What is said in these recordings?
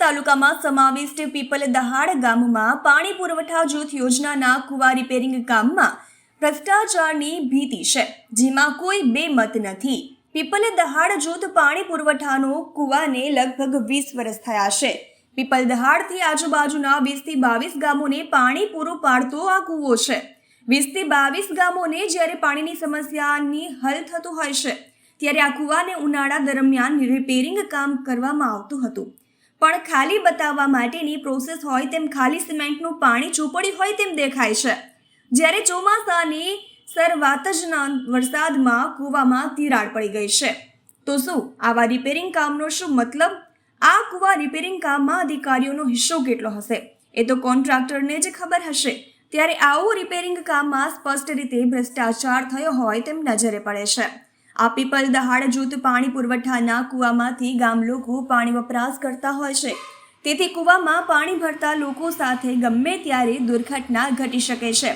તાલુકામાં સમાવિષ્ટ પીપલ દહાડ ગામમાં પાણી પુરવઠા જૂથ યોજનાના કુવા રિપેરિંગ કામમાં ભ્રષ્ટાચારની ભીતિ છે, જેમાં કોઈ બે મત નથી. પીપલ દહાડ જૂથ પાણી પુરવઠાનો કુવાને લગભગ વીસ વર્ષ થયા છે. પીપલ દહાડથી આજુબાજુના વીસથી બાવીસ ગામોને પાણી પૂરું પાડતો આ કૂવો છે. વીસથી બાવીસ ગામોને જ્યારે પાણીની સમસ્યાની હલ થતું હોય છે, ત્યારે આ કૂવાને ઉનાળા દરમિયાન રિપેરિંગ કામ કરવામાં આવતું હતું. પણ ખાલી બતાવવા માટેની પ્રોસેસ હોય તેમ ખાલી સિમેન્ટનું પાણી ચોપડી હોય તેમ દેખાય છે. જ્યારે ચોમાસાની શરૂઆત જ વરસાદમાં કૂવામાં તિરાડ પડી ગઈ છે. તો શું આવા રિપેરિંગ કામનો શું મતલબ? આ કૂવા રિપેરિંગ કામમાં અધિકારીઓનો હિસ્સો કેટલો હશે? એ તો કોન્ટ્રાક્ટરને જ ખબર હશે. ત્યારે આવું રિપેરિંગ કામમાં સ્પષ્ટ રીતે ભ્રષ્ટાચાર થયો હોય તેમ નજરે પડે છે. આ પીપલ દહાડ જૂથ પાણી પુરવઠાના કૂવામાંથી ગામ લોકો પાણી વપરાશ કરતા હોય છે. તેથી કૂવામાં પાણી ભરતા લોકો સાથે ગમે ત્યારે દુર્ઘટના ઘટી શકે છે.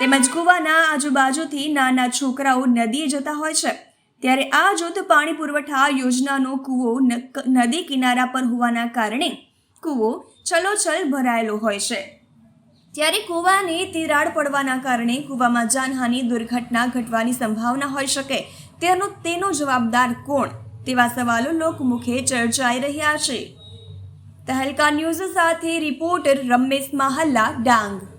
તેમજ કૂવાના આજુબાજુથી નાના છોકરાઓ નદીએ જતા હોય છે. ત્યારે આ જૂથ પાણી પુરવઠા યોજનાનો કૂવો નદી કિનારા પર હોવાના કારણે કૂવો છલોછલ ભરાયેલો હોય છે. ત્યારે કૂવાને તિરાડ પડવાના કારણે કૂવામાં જાનહાની દુર્ઘટના ઘટવાની સંભાવના હોઈ શકે. તેનો તેનો જવાબદાર કોણ? તેવા સવાલો લોકમુખે ચર્ચાઈ રહ્યા છે. તહેલકા ન્યૂઝ સાથે રિપોર્ટર રમેશ મહલ્લા ડાંગ.